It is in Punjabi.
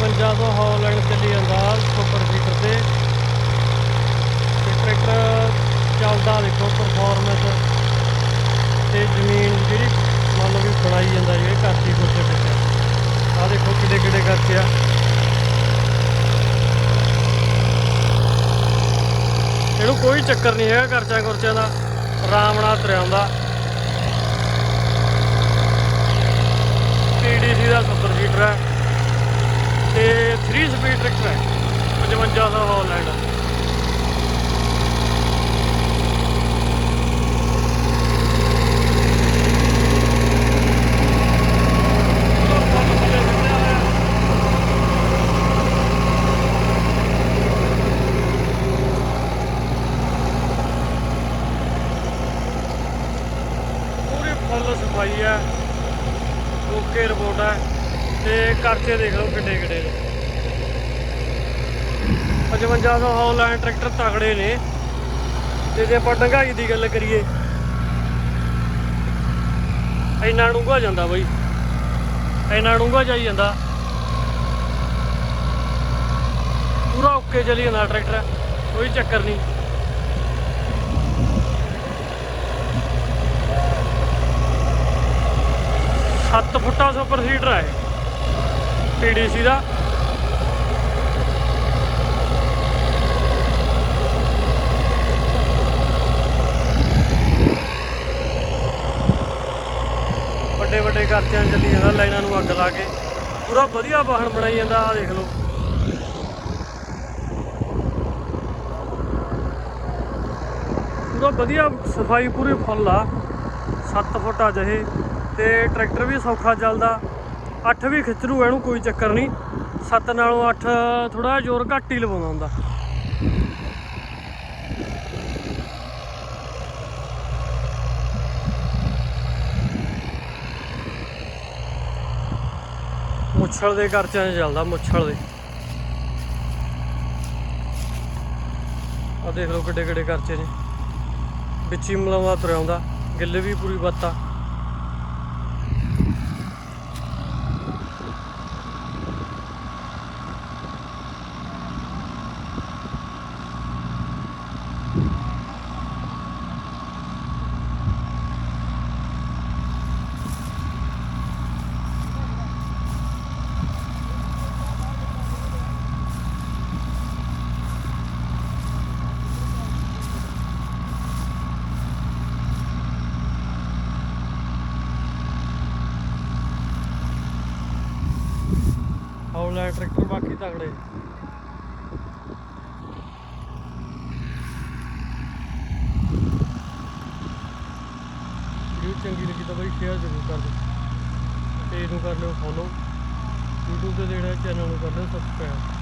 5500 ਹੌਲੈਂਡ ਚੱਲੀ ਜਾਂਦਾ ਸੁਪਰ ਸੀਟਰ ਤੇ। ਤੇ ਟਰੈਕਟਰ ਚੱਲਦਾ ਦੇਖੋ ਪਰਫਾਰਮੈਂਸ ਤੇ ਜ਼ਮੀਨ ਜਿਹੜੀ ਮੰਨ ਲਓ ਵੀ ਬਣਾਈ ਜਾਂਦਾ, ਜਿਹੜੇ ਕਾਸੀ ਕੋਠੇ ਵਿੱਚ ਆ ਦੇਖੋ ਕਿੱਡੇ ਕਿੱਡੇ ਕਰਤੇ ਆ। ਇਹਨੂੰ ਕੋਈ ਚੱਕਰ ਨਹੀਂ ਹੈਗਾ ਖਰਚਾ ਖੁਰਚਿਆਂ ਦਾ। ਆਰਾਮ ਨਾਲ ਤੁਰਿਆ ਆਉਂਦਾ TDC ਦਾ ਸੁਪਰ ਸੀਟਰ ਹੈ। 3 ਸਪੀਡ ਟਰੈਕਟਰ ਹੈ 5500 ਹੌਲੈਂਡ। ਪੂਰੀ ਫੁੱਲ ਸਫ਼ਾਈ ਹੈ। ਓਕੇ ਰਿਪੋਰਟ ਹੈ। ਤੇ ਕਰਚੇ ਦੇਖ ਲਓ ਕਿੱਡੇ ਕਿੱਡੇ ਨੇ। 5500 ਹੌਲੈਂਡ ਟਰੈਕਟਰ ਤਗੜੇ ਨੇ। ਤੇ ਜੇ ਆਪਾਂ ਡੰਗਾਈ ਦੀ ਗੱਲ ਕਰੀਏ, ਇੰਨਾ ਡੂੰਘਾ ਜਾਂਦਾ ਬਈ। ਇੰਨਾ ਡੂੰਘਾ ਜਾਈ ਜਾਂਦਾ। ਪੂਰਾ ਓਕੇ ਚਲੀ ਜਾਂਦਾ ਟਰੈਕਟਰ, ਕੋਈ ਚੱਕਰ ਨਹੀਂ। ਸੱਤ ਫੁੱਟਾ ਸੁਪਰ ਸੀਟਰ ਹੈ ਪੀਡੀਸੀ ਦਾ। ਵੱਡੇ ਚੱਲੀ ਜਾਂਦਾ, ਲਾਈਨਾਂ ਨੂੰ ਅੱਗ ਲਾ ਕੇ। ਪੂਰਾ ਵਧੀਆ ਵਾਹਨ ਬਣਾਈ ਜਾਂਦਾ ਆ ਦੇਖ ਲਓ। ਪੂਰਾ ਵਧੀਆ ਸਫ਼ਾਈ ਪੂਰੀ ਫੁੱਲ ਆ। 7 ਫੁੱਟ ਆ ਜਹੇ। ਤੇ ਟਰੈਕਟਰ ਵੀ ਸੌਖਾ ਚੱਲਦਾ। 8 ਵੀ ਖਿੱਚਰੂ ਇਹਨੂੰ ਕੋਈ ਚੱਕਰ ਨਹੀਂ। 7 ਨਾਲੋਂ 8 ਥੋੜਾ ਜ਼ੋਰ ਘੱਟ ਹੀ ਲਵਾਉਂਦਾ ਹੁੰਦਾ। ਮੁੱਛਲ ਦੇ ਕਰਚਿਆਂ 'ਚ ਚੱਲਦਾ, ਮੁੱਛਲ ਦੇ। ਆ ਦੇਖ ਲਓ ਕਿੱਡੇ ਕਿੱਡੇ ਕਰਚੇ ਨੇ ਵਿੱਚ ਹੀ ਮਲਾਵਾ ਤੁਰਿਆ ਆਉਂਦਾ ਗਿੱਲੇ ਵੀ ਪੂਰੀ ਬੱਤਾ ਹੌਲਾ ਟਰੈਕਟਰ ਬਾਕੀ ਤਗੜੇ। ਵੀਡੀਓ ਚੰਗੀ ਲੱਗੀ ਤਾਂ ਬਾਈ ਸ਼ੇਅਰ ਜ਼ਰੂਰ ਕਰ ਦਿਓ। ਤੇ ਇਹਨੂੰ ਕਰ ਲਿਓ ਫੋਲੋ YouTube ਤੇ ਜਿਹੜਾ ਚੈਨਲ ਨੂੰ ਕਰ ਲਿਓ ਸਬਸਕ੍ਰਾਈਬ